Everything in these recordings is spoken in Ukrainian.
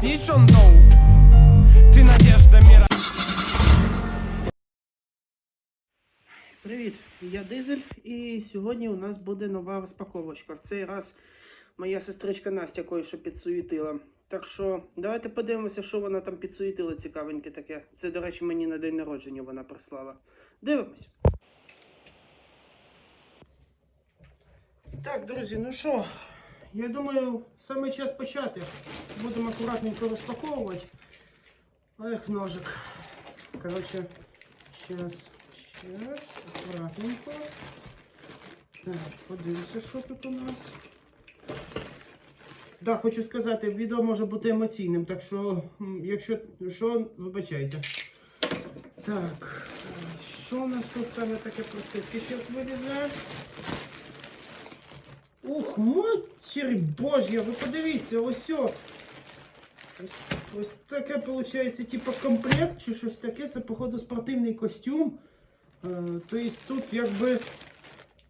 Definition no Ты надежда мира Привіт, я Дизель, і сьогодні у нас буде нова розпаковочка. В цей раз моя сестричка Настя кое-що підсуетила. Так що давайте подивимося, що вона там підсуетила цікавеньке таке. Це, до речі, мені на день народження вона прислала. Дивимось. Так, друзі, ну що, я думаю, саме час почати. Будемо акуратненько розпаковувати. Ех, ножик. Коротше, зараз. Сейчас, аккуратненько. Так, подивимося, що тут у нас. Да, хочу сказати, відео може бути емоційним, так що, якщо що, вибачайте. Так, е, що у нас тут саме таке простецьке зараз вирізає? Ух, матір божя, ви подивіться, ось. Ось, ось таке виходить, типу комплект чи щось таке. Це, походу, спортивний костюм. Е, Тобто тут якби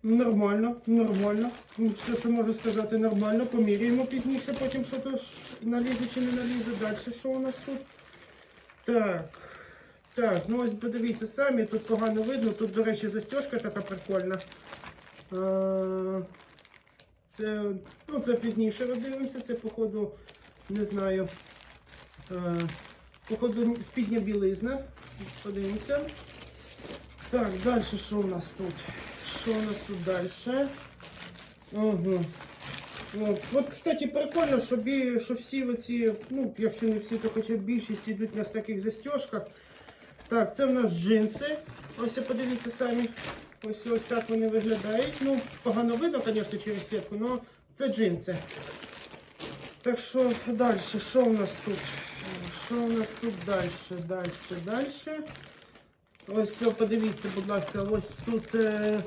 нормально, нормально. Ну, Все, що можу сказати, нормально. Поміряємо пізніше, потім що то налізе чи не налізе. Далі що у нас тут? Так. Так, ну ось подивіться самі, тут погано видно. Тут, до речі, застежка така прикольна. Це, ну, це пізніше подивимося, це, походу, не знаю. Е, Походу, спідня білизна. Подивимося. Так, далі що у нас тут? Що у нас тут далі? Ага. От, от, кстати, прикольно, що, бі, що всі оці, ну, якщо не всі, то хоча б більшість йдуть у нас в таких застежках. Так, це в нас джинси. Ось подивіться самі. Ось ось так вони виглядають. Ну, погано видно, звісно, через сітку, але це джинси. Так що далі, що у нас тут? Що у нас тут далі? Далі, далі. Ось подивіться, будь ласка, ось тут е,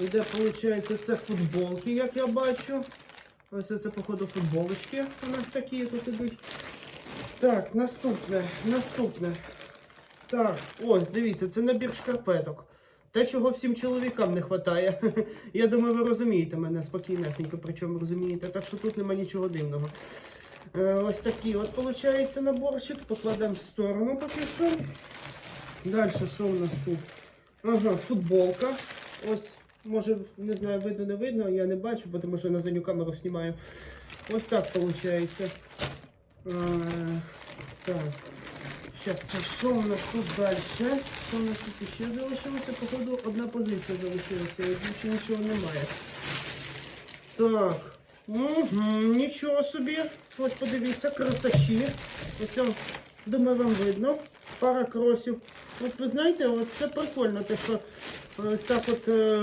йде, виходить, це футболки, як я бачу. Ось це, походу, футболочки у нас такі тут ідуть. Так, наступне, наступне. Так, ось, дивіться, це набір шкарпеток. Те, чого всім чоловікам не вистачає. Я думаю, ви розумієте мене спокійнесенько, причому розумієте, так що тут нема нічого дивного. Е, ось такий от, виходить, наборчик. Покладемо в сторону поки що. Далі, що у нас тут? Ага, футболка. Ось, може, не знаю, видно, не видно, я не бачу, тому що на задню камеру знімаю. Ось так виходить. Так. Зараз, що у нас тут далі? Що у нас тут ще залишилося? Походу, одна позиція залишилася, і більше нічого немає. Так. Угу, нічого собі. Ось подивіться, красачі. Ось, думаю, вам видно. Пара кросів. От ви знаєте, от це прикольно, те, що ось так от е,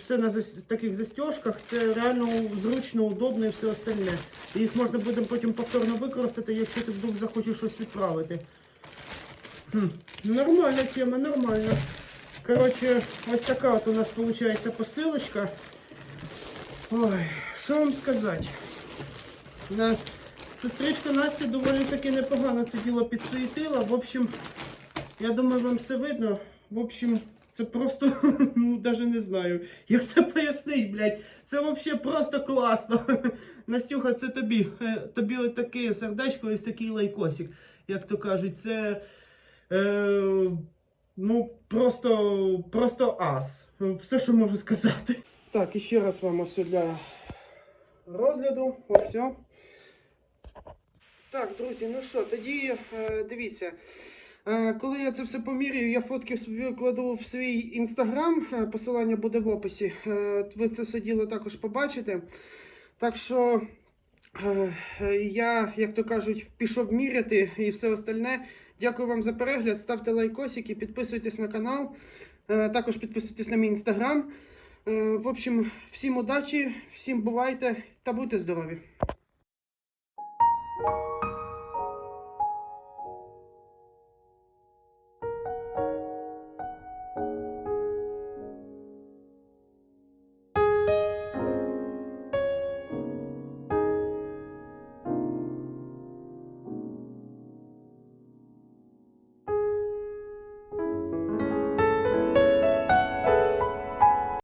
все на зас- таких застежках, це реально зручно, удобно і все остальне. І їх можна буде потім повторно використати, якщо ти вдруг захочеш щось відправити. Хм, нормальна тема, нормальна. Коротше, ось така от у нас виходить посилочка. Ой, що вам сказати? На... Сестричка Настя доволі таки непогано це діло підсуетила. В общем, я думаю, вам все видно. В общем, це просто, ну, навіть не знаю, як це пояснить, блядь. Це взагалі просто класно. Настюха, це тобі. Е, Тобі от таке сердечко і такий лайкосик, як то кажуть. Це. Е, ну, просто, просто ас. Все, що можу сказати. Так, і ще раз вам ось для розгляду. Ось все. Так, друзі, ну що, тоді е, дивіться. Е, коли я це все поміряю, я фотки кладу в свій інстаграм. Е, посилання буде в описі. Е, ви це все діло також побачите. Так що я, як то кажуть, пішов міряти і все остальне. Дякую вам за перегляд. Ставте лайкосики, підписуйтесь на канал. Е, також підписуйтесь на мій інстаграм. Е, в общем, всім удачі, всім бувайте та будьте здорові.